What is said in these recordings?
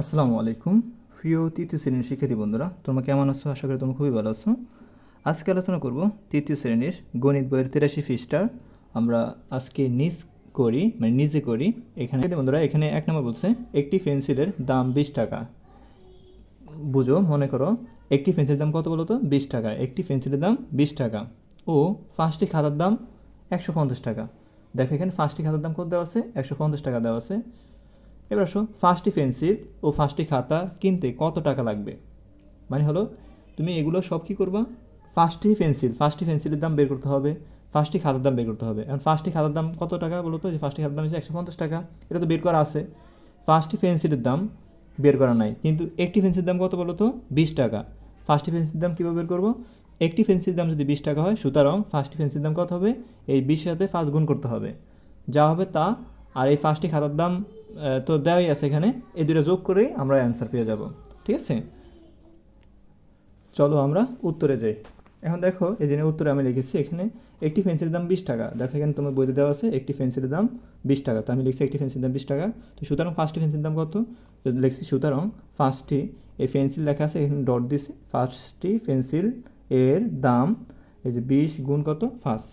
আসসালামু আলাইকুম। প্রিয় তৃতীয় শ্রেণির শিক্ষার্থী বন্ধুরা, তোমরা কেমন আছো? আশা করি তোমরা খুবই ভালো আছো। আজকে আলোচনা করব তৃতীয় শ্রেণির গণিত বইয়ের তেরাশি ফিস্টার আমরা আজকে নিজ করি মানে নিজে করি। এখানে বন্ধুরা, এখানে এক নম্বর বলছে, একটি পেন্সিলের দাম বিশ টাকা। বুঝো, মনে করো, একটি পেন্সিলের দাম কত বলো তো? বিশ টাকা। একটি পেন্সিলের দাম বিশ টাকা। ও পাঁচটি খাতার দাম একশো পঞ্চাশ টাকা। দেখো এখানে পাঁচটি খাতার দাম কত দেওয়া আছে? একশো পঞ্চাশ টাকা দেওয়া আছে। এবার আসো ফার্স্টটি পেন্সিল ও ফার্স্টটি খাতা কিনতে কত টাকা লাগবে? মানে হলো, তুমি এগুলো সব কী করবা? ফার্স্টটি পেন্সিল ফার্স্টটি পেন্সিলের দাম বের করতে হবে ফার্স্টটি খাতার দাম বের করতে হবে। এখন ফার্স্টটি খাতার দাম কত টাকা বলো তো? যে ফার্স্টটি খাতার দাম হচ্ছে একশো পঞ্চাশ টাকা, এটা তো বের করা আছে। ফার্স্টটি পেন্সিলের দাম বের করা নাই, কিন্তু একটি পেন্সিলের দাম কত বলো তো? বিশ টাকা। ফার্স্টটি পেন্সিলের দাম কীভাবে বের করব? একটি পেন্সিলের দাম যদি বিশ টাকা হয়, সুতরাং ফার্স্টটি পেন্সিলের দাম কত হবে? এই বিশের সাথে ফার্স্ট গুণ করতে হবে। যা হবে তা, আর এই ফার্স্টটি খাতার দাম তো দেওয়াই আছে এখানে। এই দুটো যোগ করেই আমরা অ্যান্সার পেয়ে যাব। ঠিক আছে? চলো আমরা উত্তরে যাই। এখন দেখো, এই জন্য উত্তরে আমি লিখেছি এখানে, একটি পেন্সিলের দাম বিশ টাকা। দেখো এখানে তোমার বইতে দেওয়া আছে, একটি পেন্সিলের দাম বিশ টাকা। তো আমি লিখছি একটি পেন্সিলের দাম বিশ টাকা। তো সুতরাং ফার্স্টটি পেন্সিলের দাম কত? লিখছি সুতরাং ফার্স্টটি এই পেন্সিল লেখা আছে, এখানে ডট দিছি। ফার্স্টটি পেন্সিল এর দাম, এই যে বিশ গুণ কত? ফার্স্ট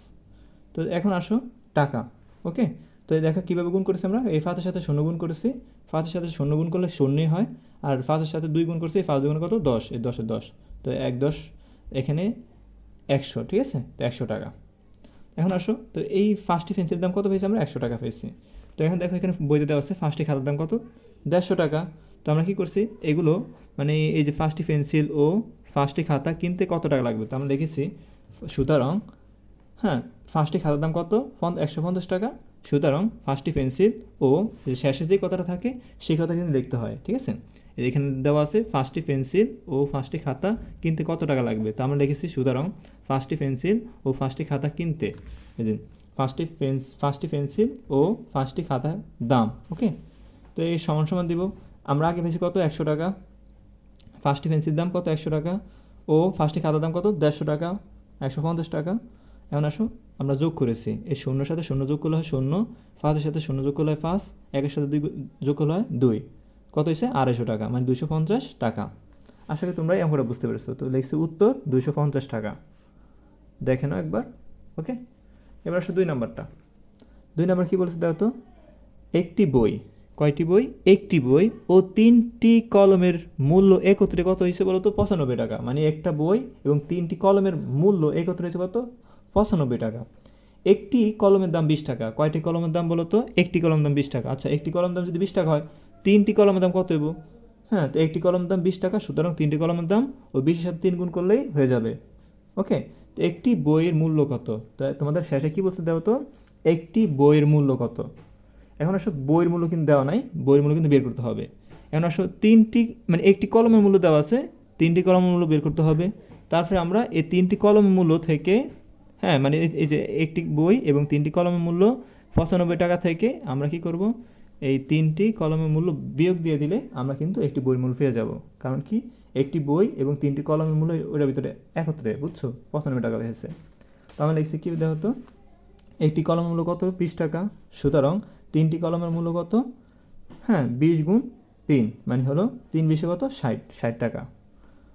তো এখন আসো, টাকা। ওকে তো এই দেখো কীভাবে গুণ করেছি আমরা? এই ফাঁসের সাথে শূন্য গুণ করেছি। ফাঁসের সাথে শূন্য গুণ করলে শূন্যই হয়। আর ফাঁসের সাথে দুই গুণ করছি ফাঁস গুণ কত? দশ। এই দশের দশ। তো এক দশ, এখানে একশো, ঠিক আছে? তো একশো টাকা। এখন আসো, তো এই ফার্স্টটি পেন্সিলের দাম কত পেয়েছি আমরা? একশো টাকা পেয়েছি। তো এখন দেখো এখানে বইতে দেওয়া আছে ফার্স্টটি খাতার দাম কত? দেড়শো টাকা। তো আমরা কী করছি? এগুলো মানে এই যে ফার্স্টটি পেন্সিল ও ফার্স্টটি খাতা কিনতে কত টাকা লাগবে? তো আমরা লিখেছি সুতরাং হ্যাঁ ফার্স্টটি খাতার দাম কত? একশো পঞ্চাশ টাকা। সুতরাং ফার্স্টটি পেন্সিল ও শেষে যে কথাটা থাকে, সেই কথা কিন্তু লিখতে হয়, ঠিক আছে? এখানে দেওয়া আছে ফার্স্টটি পেন্সিল ও ফার্স্টটি খাতা কিনতে কত টাকা লাগবে? তা আমরা লিখেছি সুতরাং ফার্স্টটি পেন্সিল ও ফার্স্টটি খাতা কিনতে। ফার্স্টটি পেন্স ফার্স্টটি পেন্সিল ও ফার্স্টটি খাতার দাম ওকে তো এই সমান সমান দিব। আমরা আগে পেয়েছি কত? একশো টাকা। ফার্স্টটি পেন্সিল দাম কত? একশো টাকা। ও ফার্স্টটি খাতার দাম কত? দেড়শো টাকা। একশো পঞ্চাশ টাকা। এখন আসো, আমরা যোগ করেছি। এই শূন্যর সাথে শূন্য যোগ করলে হয় শূন্য ফার্স্টের সাথে শূন্য যোগ করলে হয় পাঁচ, একের সাথে দুই যোগ করলে হয় দুই। কত হয়েছে? আড়াইশো টাকা মানে দুইশো পঞ্চাশ টাকা। আশা করি তোমরা এমন করে বুঝতে পেরেছ। তো লিখছি উত্তর, দুইশো পঞ্চাশ টাকা। দেখে নাও একবার, ওকে? এবার আসো দুই নাম্বারটা। দুই নাম্বার কী বলছে দেখো তো? একটি বই, কয়টি বই? একটি বই ও তিনটি কলমের মূল্য একত্রে কত হয়েছে বলো তো? পঁচানব্বই টাকা। মানে একটা বই এবং তিনটি কলমের মূল্য একত্রে হয়েছে কত? পঁচানব্বই টাকা। একটি কলমের দাম বিশ টাকা। কয়টি কলমের দাম বলো তো? একটি কলমের দাম বিশ টাকা। আচ্ছা একটি কলমের দাম যদি বিশ টাকা হয়, তিনটি কলমের দাম কত হইব? হ্যাঁ তো একটি কলমের দাম বিশ টাকা, সুতরাং তিনটি কলমের দাম ও বিশের সাথে তিন গুণ করলেই হয়ে যাবে। ওকে? তো একটি বইয়ের মূল্য কত? তা তোমাদের শেষে কি বলতে দেওয়া তো? একটি বইয়ের মূল্য কত? এখন আসো, বইয়ের মূল্য কিন্তু দেওয়া নাই, বইয়ের মূল্য কিন্তু বের করতে হবে। এখন আসো, তিনটি মানে একটি কলমের মূল্য দেওয়া আছে, তিনটি কলমের মূল্য বের করতে হবে। তারপরে আমরা এই তিনটি কলমের মূল্য থেকে হ্যাঁ মানে এই- যে একটি বই এবং তিনটি কলমের মূল্য পঁচানব্বই টাকা থেকে আমরা কি করব? এই তিনটি কলমের মূল্য বিয়োগ দিয়ে দিলে আমরা কিন্তু একটি বইয়ের মূল্য পেয়ে যাব। কারণ কি? একটি বই এবং তিনটি কলমের মূল্য ওটার ভিতরে একত্রে, বুঝছ? পঁচানব্বই টাকা হয়েছে তো আমরা লিখছি কী দেখো তো একটি কলমের মূল্য কত? বিশ টাকা। সুতরাং তিনটি কলমের মূল্য কত? হ্যাঁ বিশ গুণ তিন মানে হলো তিন বিশে কত? ষাট ষাট টাকা।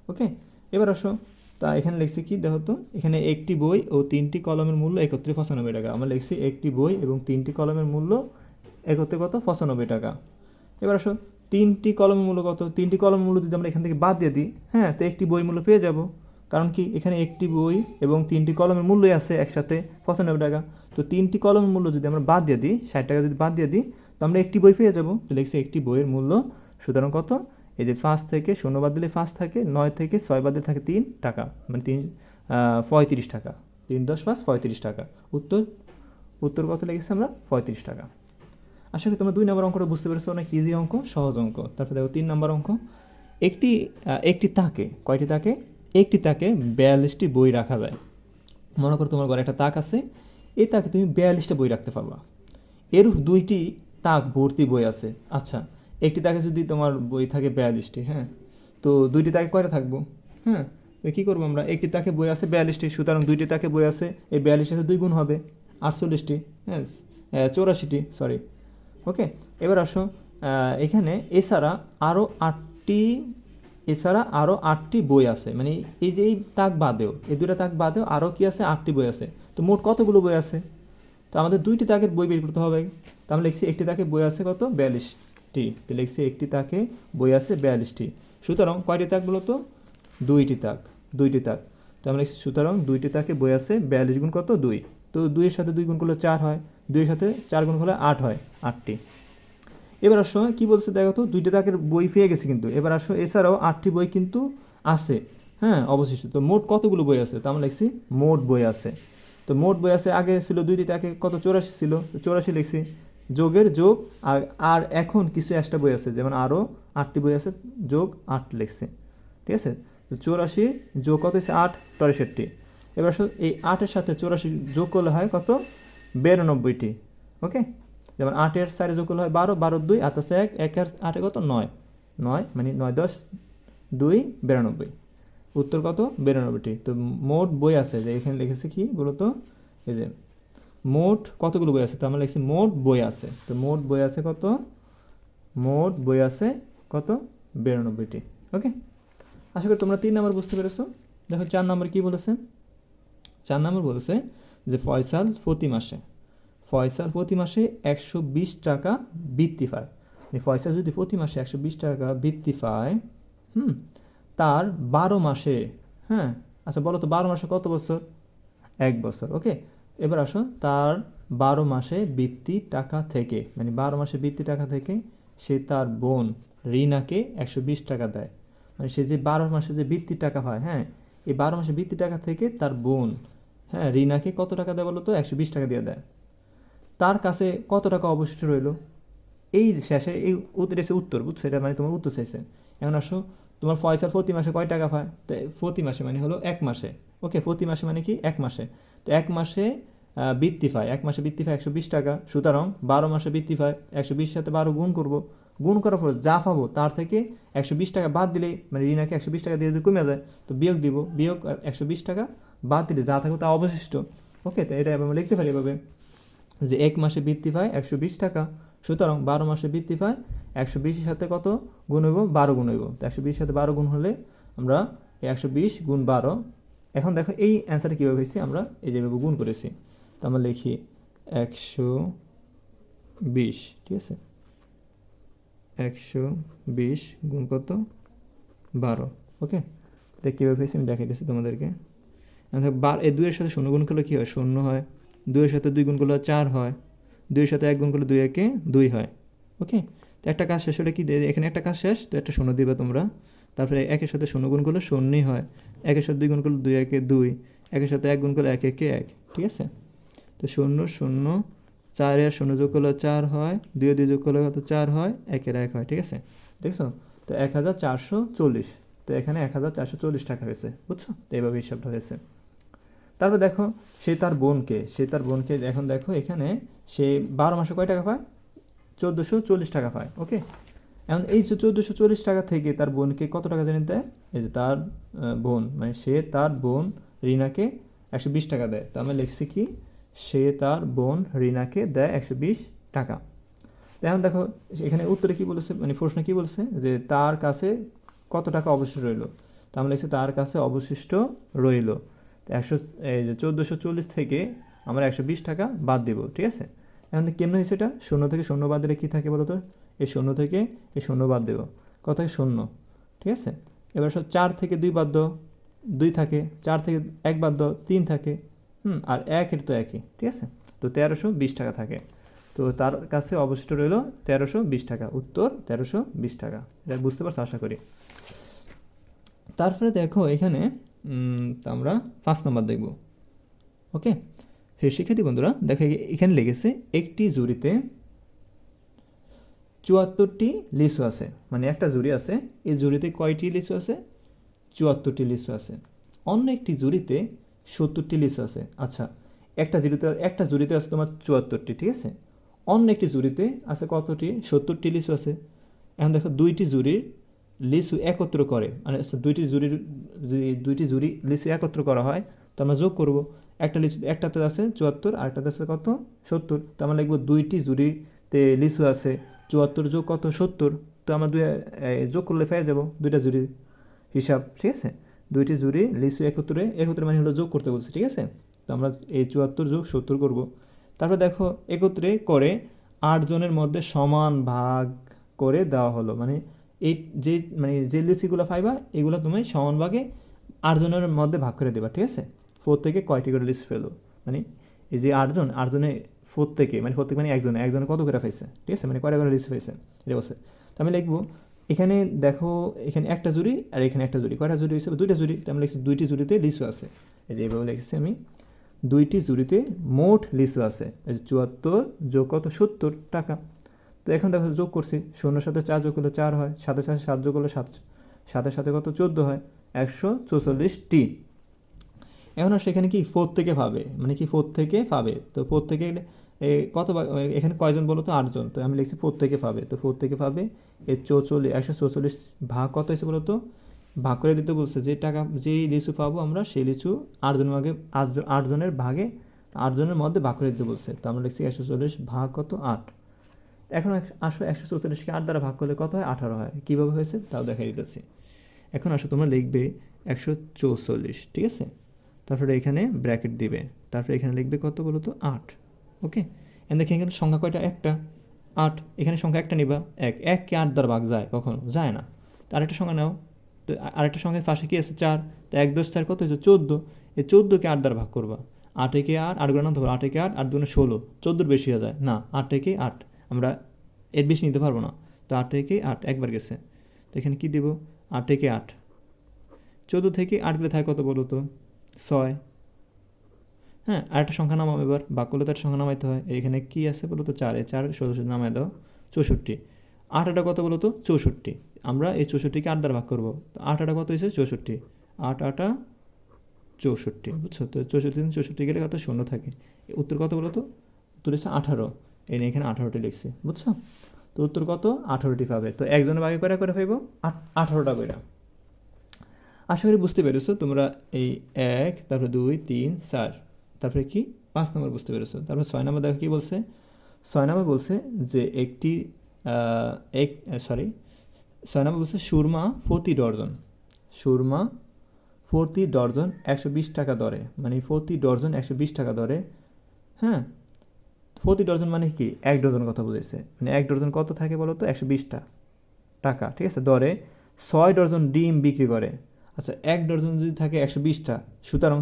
ওকে? এবার আসো। তা এখানে লিখছি কি দেখো তো, এখানে একটি বই ও তিনটি কলমের মূল্য একত্রে পঁচানব্বই টাকা। আমরা লিখছি একটি বই এবং তিনটি কলমের মূল্য একত্রে কত? পঁচানব্বই টাকা। এবার আসো, তিনটি কলমের মূল্য কত? তিনটি কলমের মূল্য যদি আমরা এখান থেকে বাদ দিয়ে দিই হ্যাঁ তো একটি বই মূল্য পেয়ে যাব। কারণ কি? এখানে একটি বই এবং তিনটি কলমের মূল্যই আছে একসাথে পঁচানব্বই টাকা। তো তিনটি কলমের মূল্য যদি আমরা বাদ দিয়ে দিই, ষাট টাকা যদি বাদ দিয়ে দিই, তো আমরা একটি বই পেয়ে যাব। তো লিখছি একটি বইয়ের মূল্য সুতরাং কত? এই যে পাঁচ থেকে শূন্য বাদ দিলে পাঁচ থাকে, নয় থেকে ছয় বাদ দিলে থাকে তিন টাকা মানে তিন পঁয়ত্রিশ টাকা। তিন দশ পাঁচ পঁয়ত্রিশ টাকা। উত্তর উত্তর কত লেগেছে আমরা? পঁয়ত্রিশ টাকা। আশা করি তোমরা দুই নম্বর অঙ্কটা বুঝতে পেরেছ, অনেক ইজি অঙ্ক, সহজ অঙ্ক। তারপরে দেখো তিন নম্বর অঙ্ক। একটি একটি তাকে, কয়টি তাকে? একটি তাকে বিয়াল্লিশটি বই রাখা যায়। মনে করো তোমার ঘরে একটা তাক আছে, এই তাকে তুমি বিয়াল্লিশটা বই রাখতে পারবা। এর দুইটি তাক ভর্তি বই আছে। আচ্ছা একটি তাকে যদি তোমার বই থাকে বিয়াল্লিশটি হ্যাঁ? তো দুইটি তাকে কয়টা থাকব? হ্যাঁ? তো কী করব আমরা? একটি তাকে বই আছে বিয়াল্লিশটি, সুতরাং দুইটি তাকে বই আছে, এই বিয়াল্লিশের সাথে দুই গুণ হবে, আটচল্লিশটি হ্যাঁ? চৌরাশিটি সরি ওকে এবার আসো এখানে এছাড়া আরও আটটি, এছাড়া আরও আটটি বই আছে। মানে এই যে এই তাক বাদেও, এই দুটা তাক বাদেও আরও কি আছে? আটটি বই আছে। তো মোট কতগুলো বই আছে? তো আমাদের দুইটি তাকের বই বের করতে হবে। তো আমরা লিখছি একটি তাকে বই আছে কত? বিয়াল্লিশটি তো লিখছি একটি তাকে, বই আছে বিয়াল্লিশটি। সুতরাং কয়টি তাক বলো তো? দুইটি তাক দুইটি তাক। তো আমরা লিখছি, সুতরাং দুইটি তাকে, বই আছে বিয়াল্লিশ গুণ কত? দুই। তো দুইয়ের সাথে দুই গুণ করলে চার হয়, দুইয়ের সাথে চার গুণ করলে আট হয়, আটটি। এবার আসো, কি বলছে দেখো তো? দুইটা তাকের বই পেয়ে গেছে কিন্তু। এবার আসো, এছাড়াও আটটি বই কিন্তু আছে হ্যাঁ অবশিষ্ট। তো মোট কতগুলো বই আছে? তো আমরা লিখছি, মোট বই আছে। তো মোট বই আছে, আগে ছিল দুইটি তাকে, কত? চৌরাশি ছিল। তো চৌরাশি লিখছি যোগের যোগ আর আর এখন কিছু এক্সট্রা বই আছে, যেমন আরও আটটি বই আছে, যোগ আট লিখছে। ঠিক আছে? চৌরাশি যোগ কত হচ্ছে আট চৌষট্টি এবার এই আটের সাথে চৌরাশি যোগ করলে হয় কত? বিরানব্বইটি। ওকে? যেমন আটের চারে যোগ করলে হয় বারো বারো দুই, আট আছে এক একের আটে কত? নয়। নয় মানে নয় দশ, দুই, বিরানব্বই। উত্তর কত? বিরানব্বইটি। তো মোট বই আছে, যে এখানে লিখেছে কি বলতো? এই যে মোট কতগুলো বই আছে? তো আমরা লিখছি মোট বই আছে। তো মোট বই আছে কত? মোট বই আছে কত? বিরানব্বইটি। ওকে? আশা করি তোমরা তিন নম্বর বুঝতে পেরেছ। দেখো, চার নম্বর কি বলেছে? চার নম্বর বলেছে যে ফয়সাল প্রতি মাসে, ফয়সাল প্রতি মাসে একশো বিশ টাকা বৃত্তি পায়। মানে ফয়সাল যদি প্রতি মাসে একশো বিশ টাকা বৃত্তি পায়, হুম, তার বারো মাসে হ্যাঁ আচ্ছা বলো তো, বারো মাসে কত বছর? এক বছর। ওকে? এবার আসো তার বারো মাসে বৃত্তি টাকা থেকে মানে বারো মাসে বৃত্তি টাকা থেকে সে তার বোন রিনাকে একশো বিশ টাকা দেয়। মানে সে যে বারো মাসে যে বৃত্তির টাকা হয় হ্যাঁ এই বারো মাসে বৃত্তি টাকা থেকে তার বোন হ্যাঁ রিনাকে কত টাকা দেয় বলো তো একশো বিশ টাকা দিয়ে দেয়। তার কাছে কত টাকা অবশিষ্ট রইল? এই শেষে, এই এসে উত্তর, বুঝছ? এটা মানে তোমার উত্তর চাইছে। এখন আসো, তোমার ফয়সাল প্রতি মাসে কয় টাকা পায়? তো প্রতি মাসে মানে হলো এক মাসে। ওকে, প্রতি মাসে মানে কি? এক মাসে। তো এক মাসে বৃত্তি পায়। এক মাসে বৃত্তি পায় একশো বিশ টাকা। সুতরাং বারো মাসে বৃত্তি পায় একশো বিশ সাথে বারো গুণ করব। গুণ করার পর যা পাবো তার থেকে একশো বিশ টাকা বাদ দিলে মানে রিনাকে একশো বিশ টাকা দিয়ে যদি কমে যায়। তো বিয়োগ দিব। বিয়োগ একশো বিশ টাকা বাদ দিলে যা থাকবে তা অবশিষ্ট। ওকে, তো এটা আমরা লিখতে পারি এভাবে। যে এক মাসে বৃত্তি পায় একশো বিশ টাকা। সুতরাং বারো মাসে বৃত্তি পায় একশো বিশের সাথে কত গুণ হইব? বারো গুণ হইব। তো একশো বিশের সাথে বারো গুণ হলে আমরা একশো বিশ গুণ বারো। এখন দেখো এই অ্যান্সারটা কীভাবে হয়েছে? আমরা এই যেভাবে গুণ করেছি। তো আমরা লিখি একশো বিশ, ঠিক আছে? একশো বিশ গুণ কত? বারো, ওকে? এটা কীভাবে হয়েছে আমি দেখাই দিচ্ছি তোমাদেরকে। বার, এই দুইয়ের সাথে শূন্য গুণ করলে কী হয়? শূন্য হয়। দুইয়ের সাথে দুই গুণ করলে চার হয়। দুইয়ের সাথে এক গুণ করলে দুই একে দুই হয়, ওকে? তো একটা কাজ শেষ হলে কি এখানে একটা কাজ শেষ, তো একটা শূন্য দিবে তোমরা। তারপরে একের সাথে শূন্য গুণ করলে শূন্যই হয়। একের সাথে দুই গুণ করলে দুই একে দুই। একের সাথে এক গুণ করলে এক একে এক, ঠিক আছে? তো শূন্য শূন্য চারের শূন্য যোগ করলে চার হয়, দুই দুই যোগ করলে কত? চার হয় একের এক হয়, ঠিক আছে? দেখছ? তো এক হাজার চারশো চল্লিশ। তো এখানে এক হাজার চারশো চল্লিশ টাকা হয়েছে, বুঝছ? তো এইভাবে হিসাবটা হয়েছে। তারপর দেখো, সে তার বোনকে, সে তার বোনকে, এখন দেখো এখানে সে বারো মাসে কয় টাকা পায়? চোদ্দোশো চল্লিশ টাকা পায়, ওকে? এখন এই যে চোদ্দোশো চল্লিশ টাকা থেকে তার বোনকে কত টাকা জানি দেয়? এই যে তার বোন মানে সে তার বোন রিনাকে একশো বিশ টাকা দেয়। তো আমি লিখছি কি? সে তার বোন রিনাকে দেয় একশো বিশ টাকা। এখন দেখো, এখানে উত্তরে কি বলেছে মানে প্রশ্ন কি বলছে? যে তার কাছে কত টাকা অবশিষ্ট রইল? তো লিখছি, তার কাছে অবশিষ্ট রইল। একশো, এই যে চোদ্দোশো চল্লিশ থেকে আমরা একশো বিশ টাকা বাদ দেবো, ঠিক আছে? এখন কেমন হয়েছে এটা? শূন্য থেকে শূন্য বাদ দিলে কী থাকে বলো তো এই শূন্য থেকে এই শূন্য বাদ দেবো। কত শূন্য, ঠিক আছে? এবার সব চার থেকে দুই বাদ দুই থাকে, চার থেকে এক বাদ তিন থাকে। হুম, আর একের তো একই, ঠিক আছে? তো তেরোশো বিশ টাকা থাকে। তো তার কাছে অবশিষ্ট রইল তেরোশো বিশ টাকা, উত্তর তেরোশো বিশ টাকা। এটা বুঝতে পারছ? আশা করি। তারপরে দেখো এখানে আমরা পাঁচ নাম্বার দেখব। ওকে? ফের শিক্ষার্থী বন্ধুরা, দেখো এখানে লেগেছে একটি জুড়িতে চুয়াত্তরটি লিচু আছে। মানে একটা জুড়ি আছে, এই জুড়িতে কয়টি লিচু আছে? চুয়াত্তরটি লিচু আছে। অন্য একটি জুড়িতে সত্তরটি লিচু আছে। আচ্ছা একটা জুড়িতে একটা জুড়িতে আছে তোমার চুয়াত্তরটি ঠিক আছে? অন্য একটি জুড়িতে আছে কতটি? সত্তরটি লিচু আছে। এখন দেখো দুইটি জুড়ির লিচু একত্র করে মানে আচ্ছা, দুইটি যদি দুইটি জুড়ি লিচু একত্র করা হয় তো আমরা যোগ করব। একটা লিচু একটাতে আছে চুয়াত্তর আর একটাতে আছে কত? সত্তর। তো আমরা লিখব দুইটি জুড়িতে লিচু আছে চুয়াত্তর যোগ কত? সত্তর। তো আমরা দুই যোগ করলে পেয়ে যাব দুইটা জুড়ি হিসাব ঠিক আছে? দুইটি জুড়ি লিসু একত্রে একত্রে মানে হলো যোগ করতে বলছে, ঠিক আছে? তো আমরা এই চুয়াত্তর যোগ সত্তর করব। তারপর দেখো, একত্রে করে আট জনের মধ্যে সমান ভাগ করে দেওয়া হলো। মানে এই যে মানে যে লিচিগুলো পাইবা, এগুলো তুমি সমান ভাগে আটজনের মধ্যে ভাগ করে দেবা, ঠিক আছে? ফোর থেকে কয়টি করে লিস্ট ফেলো মানে এই যে আটজন আটজনে ফোর থেকে মানে থেকে মানে একজনে একজনে কত করে পাইছে? ঠিক আছে? মানে কয়টা করে লিস্ট পাইছে? এটা বলছে। তো আমি লিখব এখানে দেখো, এখানে একটা জুড়ি আর এখানে একটা জুড়ি। কয়টা জুড়ি হয়েছে দুইটা জুড়ি। তো আমি লিখছি দুইটি জুড়িতে লিসু আছে। এই যে এইভাবে লিখেছি আমি। দুইটি জুড়িতে মোট লিসু আছে। এই যে চুয়াত্তর যোগ কত? সত্তর টাকা। তো এখন দেখো যোগ করছি। শূন্যর সাথে চার যোগ করলে চার হয়। সাথে সাথে সাত যোগ করলে সাত। সাথে সাথে কত? চোদ্দ হয়। একশো চৌচল্লিশটি এখন আর সেখানে কি? ফোর থেকে পাবে মানে কি? ফোর থেকে পাবে তো ফোর থেকে কত এখানে কয়জন বলো তো? আটজন। তো আমি লিখছি প্রত্যেকে পাবে। তো থেকে পাবে। এই চৌচল্লিশ একশো চৌচল্লিশ ভাগ কত হয়েছে বলো তো? ভাগ করে দিতে বলছে যে টাকা যেই লিচু পাবো আমরা, সেই লিচু আটজনের ভাগে আটজন আটজনের ভাগে, আটজনের মধ্যে ভাগ করে দিতে বলছে। তো আমরা লিখছি একশো চল্লিশ ভাগ কত? আট। এখন আসো একশো চৌচল্লিশকে আট দ্বারা ভাগ করলে কত হয়? আঠারো হয়। কীভাবে হয়েছে? তাও দেখাই দিতেছি। এখন আসো তোমরা লিখবে একশো চৌচল্লিশ, ঠিক আছে? তারপরে এখানে ব্র্যাকেট দিবে। তারপরে এখানে লিখবে কত বলো তো? আট। ওকে এন দেখে এখানে সংখ্যা কয়টা? একটা। আট। এখানে সংখ্যা একটা নিবা, এক। এককে আট দ্বারা ভাগ যায়? কখনো? যায় না। তো আরেকটা সংখ্যা নাও। তো আরেকটা সংখ্যার পাশে কী আছে? চার। তো এক দশ চার কত হয়েছে? চোদ্দ। এই চোদ্দোকে আট দ্বারা ভাগ করবা। আট একে আট আট গুণ আনতে পারব আট আট দুগুণে ষোলো। চোদ্দোর বেশি হয়ে যায়। না, আট একে আট। আমরা এর বেশি নিতে পারব না। তো আট একে আট, একবার গেছে। তো এখানে কী দেবো? আট একে আট। চোদ্দ থেকে আট গেলে থাকে কত বলো তো? ছয়। হ্যাঁ আরেকটা সংখ্যা নামাও এবার। বাক করলে তো একটা সংখ্যা নামাইতে হয়। এখানে কি আছে বলো তো? চারে। চার ষোলো নামাই দাও, চৌষট্টি। আট আটা কত বলো তো? চৌষট্টি। আমরা এই চৌষট্টিকে আট দ্বারা ভাগ করব। তো আট আটা কত হয়েছে? চৌষট্টি। আট, আটা চৌষট্টি। বুঝছ? তো চৌষট্টি দিন চৌষট্টি গেলে কত? শূন্য থাকে। উত্তর কত বলো তো? উত্তর হচ্ছে আঠারো। এই নিয়ে এখানে আঠারোটি লিখছে। বুঝছ? তো উত্তর কত? আঠারোটি পাবে। তো একজনের ভাগে করে করে পাইব আট, আঠারোটা করে আশা করি বুঝতে পেরেছ তোমরা এই এক, তারপরে দুই, তিন, চার। তারপরে কি? পাঁচ নম্বর বুঝতে পেরেছ। তারপরে ছয় নম্বর দেখো কী বলছে? ছয় নম্বর বলছে যে একটি এক সরি ছয় নম্বর বলছে সুরমা প্রতি ডর্জন। সুরমা প্রতি ডর্জন একশো বিশ টাকা দরে। মানে প্রতি ডর্জন একশো বিশ টাকা দরে। হ্যাঁ? প্রতি ডর্জন মানে কি? এক ডজন কথা বুঝেছে মানে এক ডজন কত থাকে বলো তো? একশো বিশটা টাকা, ঠিক আছে? দরে ছয় ডজন ডিম বিক্রি করে। আচ্ছা এক ডজন যদি থাকে একশো বিশটা সুতরাং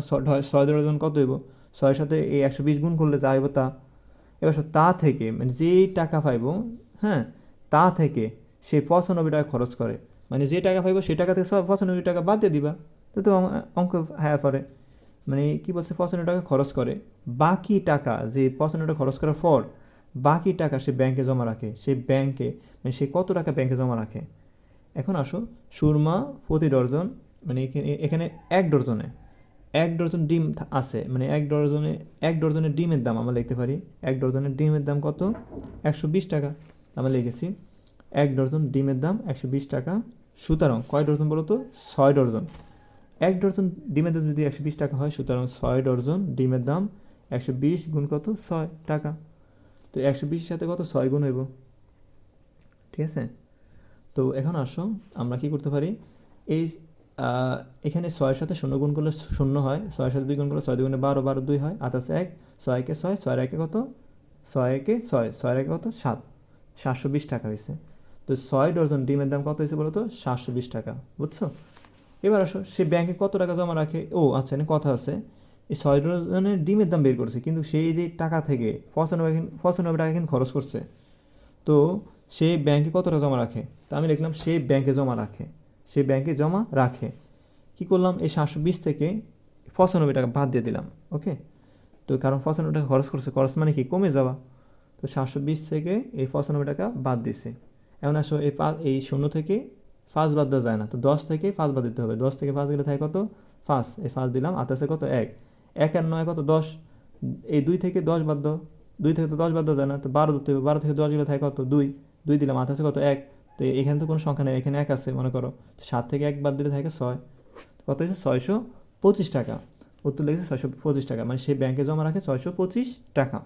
ছয় ডজন কত হইব? ছয়ের সাথে এই একশো বিশ গুণ করলে যা তা। এবার তা থেকে মানে যেই টাকা পাইব হ্যাঁ তা থেকে সে পঁচানব্বই টাকা খরচ করে। মানে যে টাকা পাইব সেই টাকা থেকে সব পঁচানব্বই টাকা বাদ দিয়ে দিবা। তো তো অঙ্ক- অঙ্ক হ্যাঁ পরে মানে কি বলছে, পঁচানব্বই টাকা খরচ করে। বাকি টাকা, যে পঁচানব্বই টাকা খরচ করার পর, বাকি টাকা সে ব্যাংকে জমা রাখে। সে ব্যাংকে মানে সে কত টাকা ব্যাংকে জমা রাখে? এখন আসো, সুরমা প্রতি ডর্জন মানে এখানে এখানে এক ডর্জনে এক ডজন ডিম আছে। মানে এক ডজনে এক ডজনের ডিমের দাম আমরা লিখতে পারি। এক ডজনের ডিমের দাম কত? একশো বিশ টাকা আমরা লিখেছি। এক ডজন ডিমের দাম একশো বিশ টাকা। সুতরাং কয় ডজন বলো তো? ছয় ডজন। এক ডজন ডিমের দাম যদি একশো বিশ টাকা হয়, সুতরাং ছয় ডজন ডিমের দাম একশো বিশ গুণ কত? ছয় টাকা। তো একশো বিশের সাথে কত? ছয় গুণ হইব। ঠিক আছে? তো এখন আসো, আমরা কি করতে পারি? এই এখানে ছয়ের সাথে শূন্য গুণ করলে শূন্য হয়। ছয়ের সাথে দুই গুণ করলে ছয় দুগুণে বারো বারো দুই হয়। আঠাশ এক, ছয় একে ছয় ছয়ের একে কত? ছয় একে ছয় ছয়ের একে কত? সাত। সাতশো বিশ টাকা হয়েছে। তো ছয় ডজন ডিমের দাম কত হয়েছে বলো তো? সাতশো বিশ টাকা, বুঝছ? এবার আসো, সে ব্যাংকে কত টাকা জমা রাখে? ও আচ্ছা এখানে কথা আছে। এই ছয় ডজনের ডিমের দাম বের করছে, কিন্তু সেই যে টাকা থেকে পঁচানব্বই পঁচানব্বই টাকা কিন্তু খরচ করছে। তো সে ব্যাংকে কত টাকা জমা রাখে? তা আমি লিখলাম সে ব্যাংকে জমা রাখে। সে ব্যাংকে জমা রাখে। কি করলাম? এই সাতশো বিশ থেকে পঁচানব্বই টাকা বাদ দিয়ে দিলাম, ওকে? তো কারণ পঁচানব্বই টাকা খরচ করছে, খরচ মানে কি? কমে যাওয়া। তো সাতশো বিশ থেকে এই পঁচানব্বই টাকা বাদ দিছে। এমন আসো, এই পাঁচ এই শূন্য থেকে পাঁচ বাদ দেওয়া যায় না। তো দশ থেকে পাঁচ বাদ দিতে হবে। দশ থেকে পাঁচ গেলে থাকে কত? পাঁচ। এই পাঁচ দিলাম আঠাশে কত? এক। এক আর নয় কত? দশ। এই দুই থেকে দশ বাদ দাও। দুই থেকে তো দশ বাদ দেওয়া যায় না। তো বারো দিতে হবে। বারো থেকে দশ গেলে থাকে কত? দুই। দুই দিলাম আঠাশে কত? এক। তো এখানে তো কোনো সংখ্যা নেই, এখানে এক আছে, মনে করো। সাত থেকে এক বাদ দিলে থাকে ছয়। কত হয়েছে? ছয়শো পঁচিশ টাকা। উত্তর লেগেছে ছয়শো পঁচিশ টাকা। মানে সে ব্যাংকে জমা রাখে ছয়শো পঁচিশ টাকা।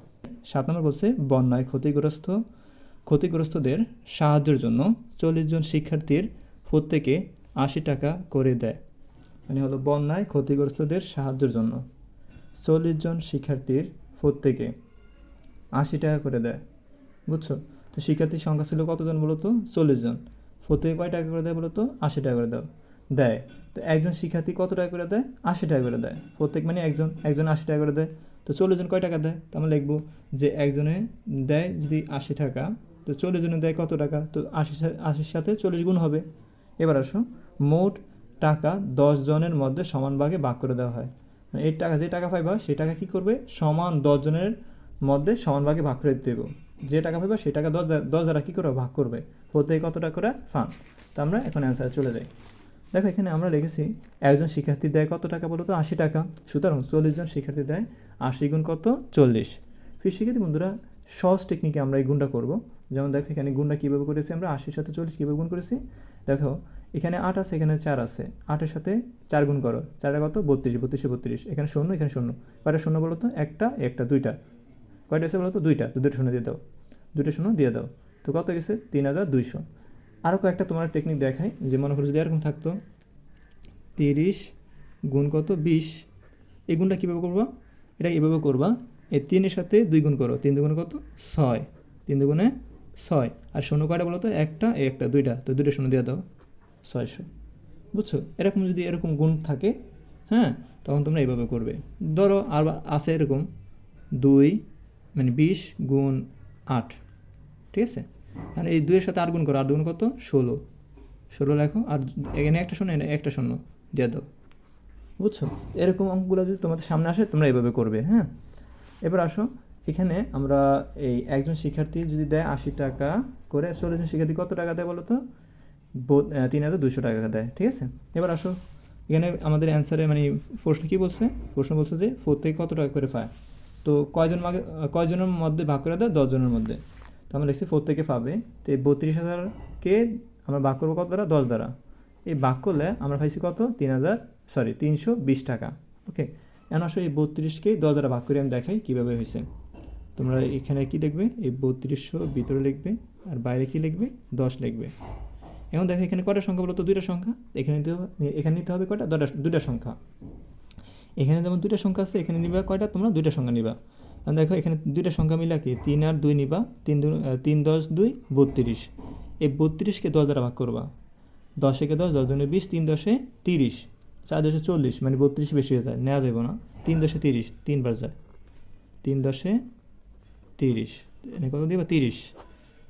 সাত নম্বর বলছে, বন্যায় ক্ষতিগ্রস্ত, ক্ষতিগ্রস্তদের সাহায্যের জন্য চল্লিশ জন শিক্ষার্থীর প্রত্যেকে আশি টাকা করে দেয়। মানে হলো বন্যায় ক্ষতিগ্রস্তদের সাহায্যের জন্য চল্লিশ জন শিক্ষার্থীর প্রত্যেকে আশি টাকা করে দেয়। বুঝছ? তো শিক্ষার্থীর সংখ্যা ছিল কতজন বলো তো চল্লিশ জন প্রত্যেকে কয় টাকা করে দেয় বলতো? আশি টাকা করে দাও। দেয়। তো একজন শিক্ষার্থী কত টাকা করে দেয়? আশি টাকা করে দেয়। প্রত্যেক মানে একজন একজন আশি টাকা করে দেয়। তো চল্লিশ জন কয় টাকা দেয়? তো আমরা লিখব যে একজনে দেয় যদি আশি টাকা, তো চল্লিশ জনে দেয় কত টাকা? তো আশি আশির সাথে চল্লিশ গুণ হবে। এবার আসো। মোট টাকা দশ জনের মধ্যে সমান ভাগে ভাগ করে দেওয়া হয়। মানে এই টাকা, যে টাকা পাইবা, সেই টাকা কী করবে? সমান দশ জনের মধ্যে সমান ভাগে ভাগ করে দিতে দেবো যে টাকা পাইবা সেই টাকা দশ দশ দ্বারা কী করবে? ভাগ করবে। হতে কত টাকা করে? ফান তো আমরা এখন অ্যান্সারে চলে যাই। দেখো, এখানে আমরা লিখেছি, একজন শিক্ষার্থী দেয় কত টাকা বলো তো? আশি টাকা। সুতরাং চল্লিশ জন শিক্ষার্থী দেয় আশি গুণ কত? চল্লিশ। ফির শিক্ষার্থী বন্ধুরা, সহজ টেকনিকে আমরা এই গুণটা করব। যেমন দেখো, এখানে গুণটা কীভাবে করেছি আমরা? আশির সাথে চল্লিশ কীভাবে গুণ করেছি? দেখো, এখানে আট আছে, এখানে চার আছে। আটের সাথে চার গুণ করো। চারটা কত? বত্রিশ, বত্রিশে বত্রিশ। এখানে শূন্য এখানে শূন্য। কয়টা শূন্য বলো তো? একটা একটা, দুইটা। কয়টা আছে বলো তো? দুইটা। দুটো শূন্য দিয়ে দাও। দুটো শূন্য দিয়ে দাও। তো কত গেছে? তিন হাজার দুইশো। আরও কয়েকটা তোমার টেকনিক দেখাই। যে মনে করো যদি এরকম থাকতো, তিরিশ গুণ কত? বিশ। এই গুণটা কীভাবে করবা? এটা এভাবে করবা। এই তিনের সাথে দুই গুণ করো। তিন দুগুণে কত? ছয়। তিন দুগুণে ছয়। আর শূন্য কয়টা বলো তো? একটা একটা, দুইটা। তো দুইটা শূন্য দিয়ে দাও। ছয়শো। বুঝছ? এরকম যদি এরকম গুণ থাকে হ্যাঁ তখন তোমরা এইভাবে করবে। ধরো আর আছে এরকম দুই মানে বিশ গুণ আট। ঠিক আছে? আর এই দুইয়ের সাথে আর গুণ করো, আর দুগুণ কত? ষোলো। ষোলো লেখো, আর এখানে একটা শূন্য একটা শূন্য দিয়ে দাও। বুঝছ? এরকম অঙ্কগুলো যদি তোমাদের সামনে আসে, তোমরা এইভাবে করবে হ্যাঁ? এবার আসো, এখানে আমরা এই একজন শিক্ষার্থী যদি দেয় আশি টাকা করে, চল্লিশ জন শিক্ষার্থী কত টাকা দেয় বলো তো তিন হাজার দুশো টাকা দেয়, ঠিক আছে? এবার আসো, এখানে আমাদের অ্যান্সারে মানে প্রশ্ন কী বলছে? প্রশ্ন বলছে যে, প্রত্যেকে কত টাকা করে পায়? তো কয়জন কয়জনের মধ্যে ভাগ করে দেয়? দশজনের মধ্যে। তো আমরা লিখছি প্রত্যেকে পাবে। তো এই বত্রিশ হাজারকে আমরা ভাগ করব কত দ্বারা? দশ দ্বারা। এই ভাগ করলে আমরা পাইছি কত? তিন হাজার সরি তিনশো বিশ টাকা। ওকে এখন আসলে এই বত্রিশকে দশ দ্বারা ভাগ করে আমি দেখাই কীভাবে হয়েছে। তোমরা এখানে কি দেখবে? এই বত্রিশশো ভিতরে লিখবে আর বাইরে কি লিখবে? দশ লিখবে। এখন দেখো এখানে কয়টা সংখ্যা বলো তো? দুইটা সংখ্যা। এখানে নিতে হবে এখানে নিতে হবে কয়টা? দুটা দুইটা সংখ্যা। এখানে যেমন দুইটা সংখ্যা আছে, এখানে নিবা কয়টা? তোমরা দুইটা সংখ্যা নিবা। দেখো এখানে দুইটা সংখ্যা মিলা কি? তিন আর দুই নিবা, তিন দু তিন, দশ, দুই, বত্রিশ। এই বত্রিশকে দশ দ্বারা ভাগ করবা। দশ একে দশ দশ দুনে বিশ, তিন দশে তিরিশ। চার দশে চল্লিশ মানে বত্রিশ বেশি হয়ে যায়, নেওয়া যাবে না। তিন দশে তিরিশ, তিনবার যায়। তিন দশে তিরিশ, এনে কত দিবা? তিরিশ।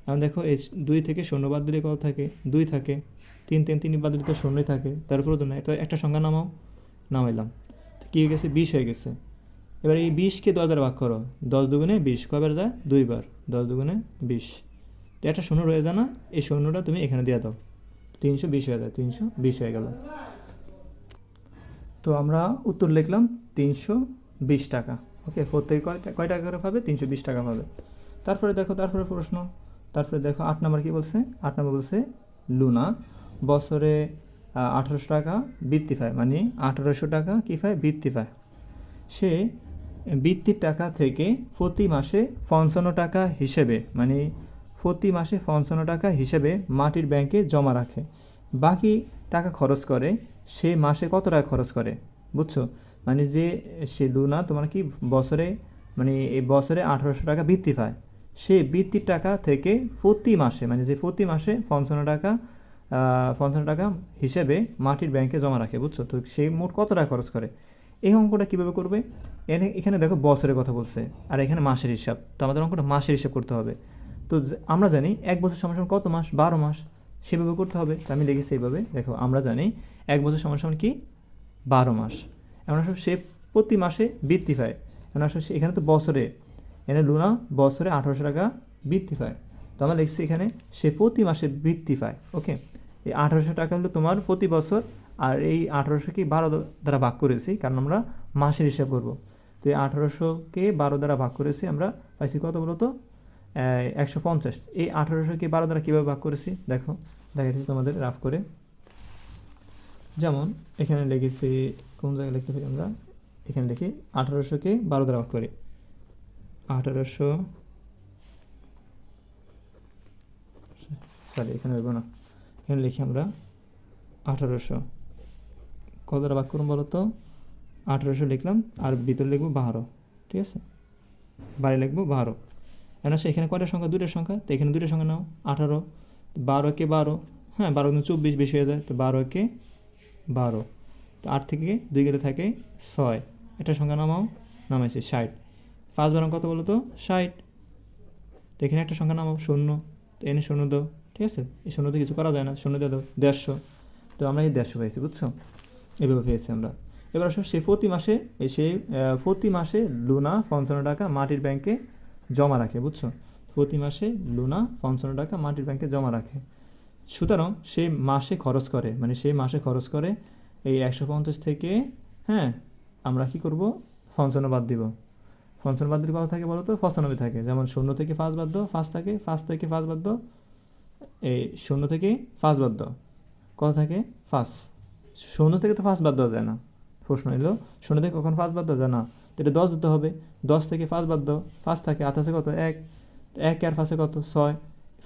এখন দেখো, এই দুই থেকে শূন্য বাদ দিলে কত থাকে? দুই থাকে। তিন তিন তিন বাদ দিলে তো শূন্যই থাকে। তারপরে তো না এটা একটা সংখ্যা নামাও, নামাইলাম। তো কী হয়ে গেছে? বিশ হয়ে গেছে। এবার এই বিশকে দশ দ্বারা ভাগ করো। দশ দুগুণে বিশ কয়বার যায়? দুইবার দশ দুগুণে বিশ। তো একটা শূন্য রয়ে যায় না? এই শূন্যটা তুমি এখানে দিয়ে দাও। তিনশো বিশ হয়ে যায়। তিনশো বিশ হয়ে গেল। তো আমরা উত্তর লিখলাম তিনশো বিশ টাকা। ওকে, প্রত্যেকে কয় টাকা করে পাবে? তিনশো বিশ টাকা পাবে। তারপরে দেখো, তারপরে প্রশ্ন। তারপরে দেখো, আট নম্বর কি বলছে? আট নম্বর বলছে লুনা। বছরে আঠারোশো টাকা বৃত্তি পায়। মানে আঠারোশো টাকা কী পায়? বৃত্তি পায়। সে বৃত্তির টাকা থেকে প্রতি মাসে পঞ্চান্ন টাকা হিসেবে মানে প্রতি মাসে পঞ্চান্ন টাকা হিসেবে মাটির ব্যাংকে জমা রাখে। বাকি টাকা খরচ করে, সে মাসে কত টাকা খরচ করে? বুঝছ? মানে যে সে লুনা তোমার কি বছরে মানে এই বছরে আঠারোশো টাকা বৃত্তি পায়। সে বৃত্তির টাকা থেকে প্রতি মাসে মানে যে প্রতি মাসে পঞ্চান্ন টাকা পঞ্চান্ন টাকা হিসেবে মাটির ব্যাংকে জমা রাখে, বুঝছ? তো সে মোট কত টাকা খরচ করে? এই অঙ্কটা কীভাবে করবে? এনে, এখানে দেখো বছরের কথা বলছে, আর এখানে মাসের হিসাব। তো আমাদের অঙ্কটা মাসের হিসাব করতে হবে। তো আমরা জানি এক বছর সমান কত মাস? বারো মাস। সেভাবে করতে হবে। তো আমি লিখেছি এইভাবে। দেখো, আমরা জানি এক বছর সমান সমান কি? বারো মাস। এমন আসলে সে প্রতি মাসে বৃত্তি পায়। এমন আসলে এখানে তো বছরে। এখানে লুনা, বছরে আঠারোশো টাকা বৃত্তি পায়। তো আমরা লিখছি এখানে সে প্রতি মাসে বৃত্তি পায়। ওকে? এই আঠারোশো টাকা হলো তোমার প্রতি বছর আর এই আঠারোশোকে বারো দ্বারা ভাগ করেছি, কারণ আমরা মাসের হিসাব করব। তো এই আঠারোশোকে বারো দ্বারা ভাগ করেছি আমরা, পাইছি কত বলো তো? একশো পঞ্চাশ। এই আঠারোশোকে বারো দ্বারা কীভাবে ভাগ করেছি? দেখো দেখাচ্ছি তোমাদের রাফ করে। যেমন, এখানে লিখেছি, কোন জায়গায় লিখতে পারি আমরা? এখানে লিখি, আঠারোশোকে বারো দ্বারা ভাগ করি। আঠারোশো, সরি, এখানে হইব না। এখানে লিখি আমরা আঠারোশো। দ্বারা ভাগ করুন বলো তো আঠারোশো লিখলাম, আর ভিতরে লিখব বারো, ঠিক আছে? বাইরে লিখব বারো। এখন আসে এখানে কয়টা সংখ্যা? দুইটা সংখ্যা। তো এখানে দুইটা সংখ্যা নাও, আঠারো। বারো কে বারো হ্যাঁ বারো কিন্তু চব্বিশ বেশি হয়ে যায়, তো বারো কে বারো। তো আট থেকে দুই গেলে থাকে ছয়। একটা সংখ্যা নামাও, নামাইছে ষাট। পাঁচ বারো কত বলো তো ষাট। তো এখানে একটা সংখ্যা নামাও, শূন্য। তো এনে শূন্য দাও, ঠিক আছে? এই শূন্য শূন্যতে কিছু করা যায় না, শূন্য দিয়ে দেড়শো। তো আমরা এই দেড়শো পাইছি, বুঝছ? এভাবে পেয়েছি আমরা। এবার আসো সে প্রতি মাসে সে প্রতি মাসে লুনা পঞ্চান্ন টাকা মাটির ব্যাংকে জমা রাখে, বুঝছ? প্রতি মাসে লুনা পঞ্চান্ন টাকা মাটির ব্যাংকে জমা রাখে। সুতরাং সে মাসে খরচ করে মানে সে মাসে খরচ করে এই একশো পঞ্চাশ থেকে হ্যাঁ আমরা কি করব? পঞ্চান্ন বাদ দিব। পঞ্চান্ন বাদ দিলে কত থাকে বলো তো? পঁচানব্বই থাকে। যেমন শূন্য থেকে পাঁচ বাদ দাও, পাঁচ থাকে, পাঁচ থেকে পাঁচ বাদ দাও, এই শূন্য থেকে পাঁচ বাদ দাও। কত থাকে? পাঁচ। শূন্য থেকে তো পাঁচ বাদ দেওয়া যায় না। প্রশ্ন এলো শূন্য থেকে কখন পাঁচ বাদ দেওয়া যায়? না। তো এটা দশ দিতে হবে। দশ থেকে পাঁচ বাদ দাও। পাঁচ থাকে আঠাশে কত? এক। এক আর পাঁচে কত? ছয়।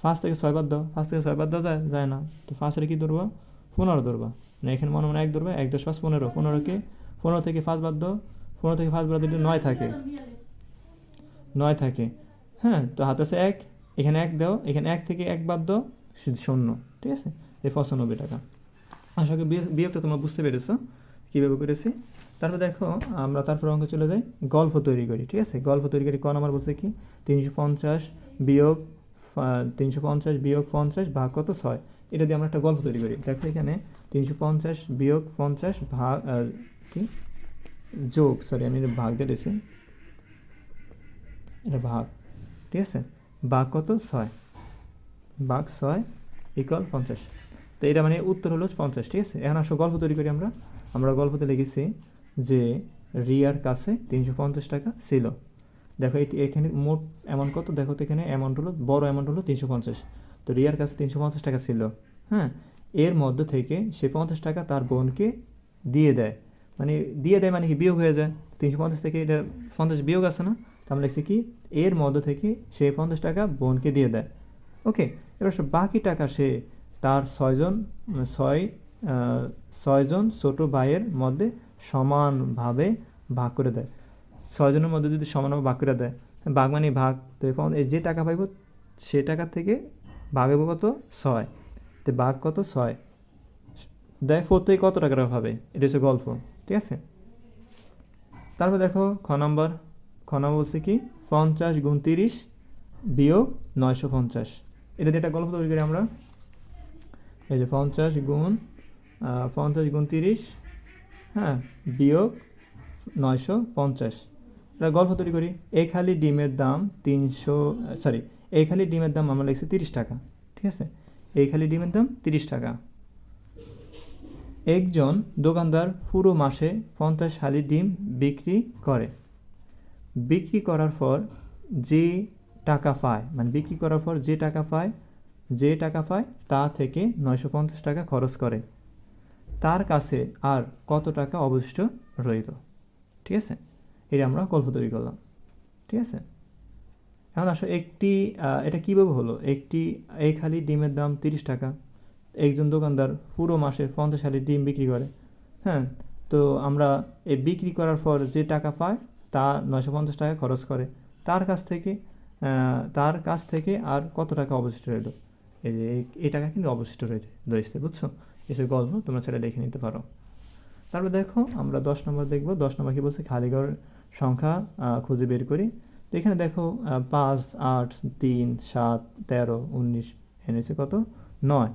পাঁচ থেকে ছয় বাদ দাও। পাঁচ থেকে ছয় বাদ দেওয়া যায়? যায় না। তো পাঁচের কি ধরবা? পনেরো ধরবা। মানে এখানে মনে মনে এক ধরবা, এক দশ পাঁচ পনেরো। পনেরোকে পনেরো থেকে পাঁচ বাদ দাও। পনেরো থেকে পাঁচ বাদ দিলে নয় থাকে। নয় থাকে। হ্যাঁ তো হাতে আছে এক। এখানে এক দাও। এখানে এক থেকে এক বাদ দাও। শূন্য। ঠিক আছে? এই পঁচানব্বই টাকা। আশা করি বিয়ে- বিয়োগটা তোমরা বুঝতে পেরেছ, কীভাবে করেছি। তারপর দেখো, আমরা তারপর অঙ্ক চলে যাই। গল্প তৈরি করি, ঠিক আছে? গল্প তৈরি করি, ক নাম্বার বলছে কি? তিনশো পঞ্চাশ বিয়োগ তিনশো পঞ্চাশ বিয়োগ পঞ্চাশ ভাগ কত? ছয়। এটা দিয়ে আমরা একটা গল্প তৈরি করি। দেখো এখানে তিনশো পঞ্চাশ বিয়োগ পঞ্চাশ ভাগ কি? যোগ সরি আমি এটা ভাগ দিয়ে দিয়েছি। এটা ভাগ, ঠিক আছে? ভাগ কত? ছয়। ভাগ ছয় ইকুয়াল পঞ্চাশ। তো এটা মানে উত্তর হলো পঞ্চাশ, ঠিক আছে? এখন আসো, গল্প তৈরি করি আমরা। আমরা গল্পতে লিখেছি যে রিয়ার কাছে তিনশো পঞ্চাশ টাকা ছিল। দেখো, এটি এখানে মোট অ্যামাউন্ট কত? দেখো তো এখানে অ্যামাউন্ট হলো, বড় অ্যামাউন্ট হলো তিনশো পঞ্চাশ। তো রিয়ার কাছে তিনশো পঞ্চাশ টাকা ছিল হ্যাঁ? এর মধ্য থেকে সে পঞ্চাশ টাকা তার বোনকে দিয়ে দেয়। মানে দিয়ে দেয় মানে কি? বিয়োগ হয়ে যায়। তিনশো পঞ্চাশ থেকে এটা পঞ্চাশ বিয়োগ আছে না? তো আমরা লিখছি কি? এর মধ্য থেকে সে পঞ্চাশ টাকা বোনকে দিয়ে দেয়। ওকে? এবার বাকি টাকা সে তার ছয়জন, ছয় ছয়জন ছোট ভাইয়ের মধ্যে সমানভাবে ভাগ করে দেয়। ছয়জনের মধ্যে যদি সমানভাবে ভাগ করে দেয় ভাগ মানে ভাগ তো এখন এই যে টাকা পাইব, সে টাকা থেকে ভাগ হইব কত? ছয়। তো ভাগ কত? ছয়। দেয় প্রত্যেকে কত টাকা হবে? এটা হচ্ছে গল্প, ঠিক আছে? তারপর দেখো খ নম্বর। খ নম্বর বলছে কি? পঞ্চাশ গুণ তিরিশ বিয়োগ নয়শো পঞ্চাশ। এটা দিয়ে একটা গল্প তৈরি করি আমরা। এই যে পঞ্চাশ গুণ পঞ্চাশ গুণ তিরিশ হ্যাঁ বিয়োগ নয়শো পঞ্চাশ। এটা গল্প তৈরি করি। এই খালি ডিমের দাম তিনশো সরি এই খালি ডিমের দাম আমরা লিখছি তিরিশ টাকা, ঠিক আছে? এই খালি ডিমের দাম তিরিশ টাকা। একজন দোকানদার পুরো মাসে পঞ্চাশ হালি ডিম বিক্রি করে। বিক্রি করার পর যে টাকা পায় মানে বিক্রি করার পর যে টাকা পায় যে টাকা পায় তা থেকে নয়শো পঞ্চাশ টাকা খরচ করে। তার কাছে আর কত টাকা অবশিষ্ট রইল? ঠিক আছে? এটা আমরা গল্প তৈরি করলাম। ঠিক আছে? এখন আসো, একটি এটা কীভাবে হলো? একটি এই খালি ডিমের দাম তিরিশ টাকা। একজন দোকানদার পুরো মাসে পঞ্চাশ হালি ডিম বিক্রি করে। হ্যাঁ তো আমরা এই বিক্রি করার পর যে টাকা পায় তা নয়শো পঞ্চাশ টাকা খরচ করে। তার কাছ থেকে তার কাছ থেকে আর কত টাকা অবশিষ্ট রইল? এই যে এই- টাকা কিন্তু অবশিষ্ট রয়েছে বুঝছ? এসে গল্প তোমরা সেটা লিখে নিতে পারো। তারপর দেখো, আমরা দশ নম্বর দেখব, দশ নম্বর কি বলছে? খালি ঘর সংখ্যা খুঁজে বের করি। তো এখানে দেখো পাঁচ, আট, তিন, সাত, তেরো, উনিশ এনেছে কত? নয়।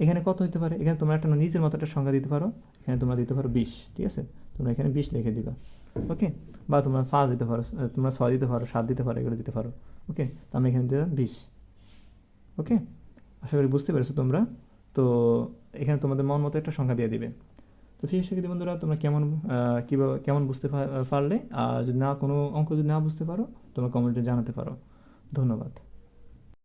এখানে কত হতে পারে? এখানে তোমরা একটা নিজের মতো একটা সংখ্যা দিতে পারো। এখানে তোমরা দিতে পারো বিশ, ঠিক আছে? তোমরা এখানে বিশ লিখে দিবা, ওকে? বা তোমরা পাঁচ দিতে পারো তোমরা ছয় দিতে পারো, সাত দিতে পারো, এগুলো দিতে পারো, ওকে? তো আমি এখানে দিলাম বিশ, ওকে? আশা করি বুঝতে পেরেছ তোমরা। তো এখানে তোমাদের মন মতো একটা সংখ্যা দিয়ে দিবে। তো সেই শিক্ষার্থী বন্ধুরা, তোমরা কেমন কীভাবে কেমন বুঝতে পারলে, আর যদি না, কোনো অঙ্ক যদি না বুঝতে পারো, তোমরা কমেন্টে জানাতে পারো। ধন্যবাদ।